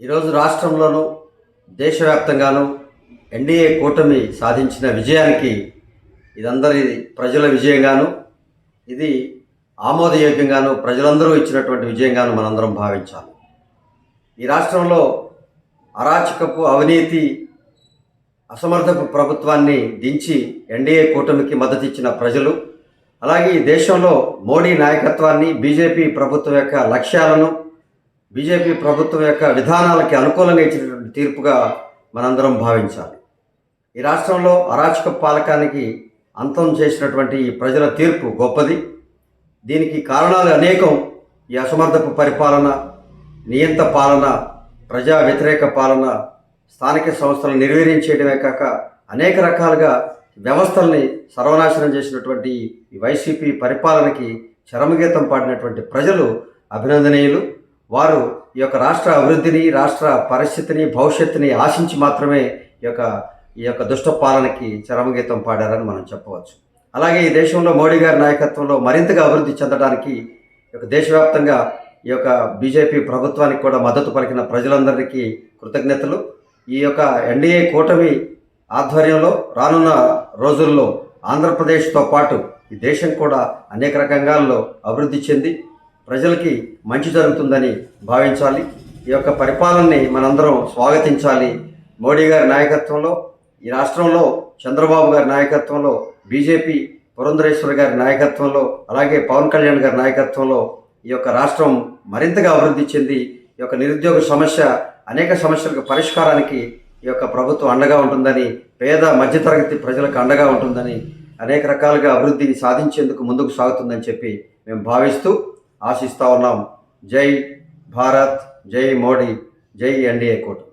ఈరోజు రాష్ట్రంలోనూ దేశవ్యాప్తంగాను ఎన్డీఏ కూటమి సాధించిన విజయానికి ఇదందరి ప్రజల విజయంగాను ఇది ఆమోదయోగ్యంగాను ప్రజలందరూ ఇచ్చినటువంటి విజయంగాను మనందరం భావించాలి. ఈ రాష్ట్రంలో అరాచకపు అవినీతి అసమర్థపు ప్రభుత్వాన్ని దించి ఎన్డీఏ కూటమికి మద్దతు ఇచ్చిన ప్రజలు అలాగే ఈ దేశంలో మోడీ నాయకత్వాన్ని బీజేపీ ప్రభుత్వం యొక్క లక్ష్యాలను బీజేపీ ప్రభుత్వం యొక్క విధానాలకి అనుకూలంగా ఇచ్చినటువంటి తీర్పుగా మనందరం భావించాలి. ఈ రాష్ట్రంలో అరాచక పాలకానికి అంతం చేసినటువంటి ఈ ప్రజల తీర్పు గొప్పది. దీనికి కారణాలు అనేకం. ఈ అసమర్థపు పరిపాలన నియంత పాలన ప్రజా వ్యతిరేక పాలన స్థానిక సంస్థలను నిర్వీర్యం కాక అనేక రకాలుగా వ్యవస్థల్ని సర్వనాశనం చేసినటువంటి ఈ వైసీపీ పరిపాలనకి చరమగీతం పాడినటువంటి ప్రజలు అభినందనీయులు. వారు ఈ యొక్క రాష్ట్ర అభివృద్ధిని రాష్ట్ర పరిస్థితిని భవిష్యత్తుని ఆశించి మాత్రమే ఈ యొక్క ఈ యొక్క దుష్ట పాలనకి చరమగీతం పాడారని మనం చెప్పవచ్చు. అలాగే ఈ దేశంలో మోడీ గారి నాయకత్వంలో మరింతగా అభివృద్ధి చెందడానికి ఈ యొక్క దేశవ్యాప్తంగా ఈ యొక్క బీజేపీ ప్రభుత్వానికి కూడా మద్దతు పలికిన ప్రజలందరికీ కృతజ్ఞతలు. ఈ యొక్క ఎన్డీఏ కూటమి ఆధ్వర్యంలో రానున్న రోజుల్లో ఆంధ్రప్రదేశ్తో పాటు ఈ దేశం కూడా అనేక రకంగాల్లో అభివృద్ధి చెంది ప్రజలకి మంచి జరుగుతుందని భావించాలి. ఈ యొక్క పరిపాలనని మనందరం స్వాగతించాలి. మోడీ గారి నాయకత్వంలో ఈ రాష్ట్రంలో చంద్రబాబు గారి నాయకత్వంలో బీజేపీ పురంధరేశ్వరి గారి నాయకత్వంలో అలాగే పవన్ కళ్యాణ్ గారి నాయకత్వంలో ఈ యొక్క రాష్ట్రం మరింతగా అభివృద్ధి చెంది ఈ యొక్క నిరుద్యోగ సమస్య అనేక సమస్యలకు పరిష్కారానికి ఈ యొక్క ప్రభుత్వం అండగా ఉంటుందని పేద మధ్యతరగతి ప్రజలకు అండగా ఉంటుందని అనేక రకాలుగా అభివృద్ధిని సాధించేందుకు ముందుకు సాగుతుందని చెప్పి మేము భావిస్తూ ఆశిస్తా ఉన్నాం. జై భారత్ జై మోడీ జై ఎన్డీఏ కూటమి.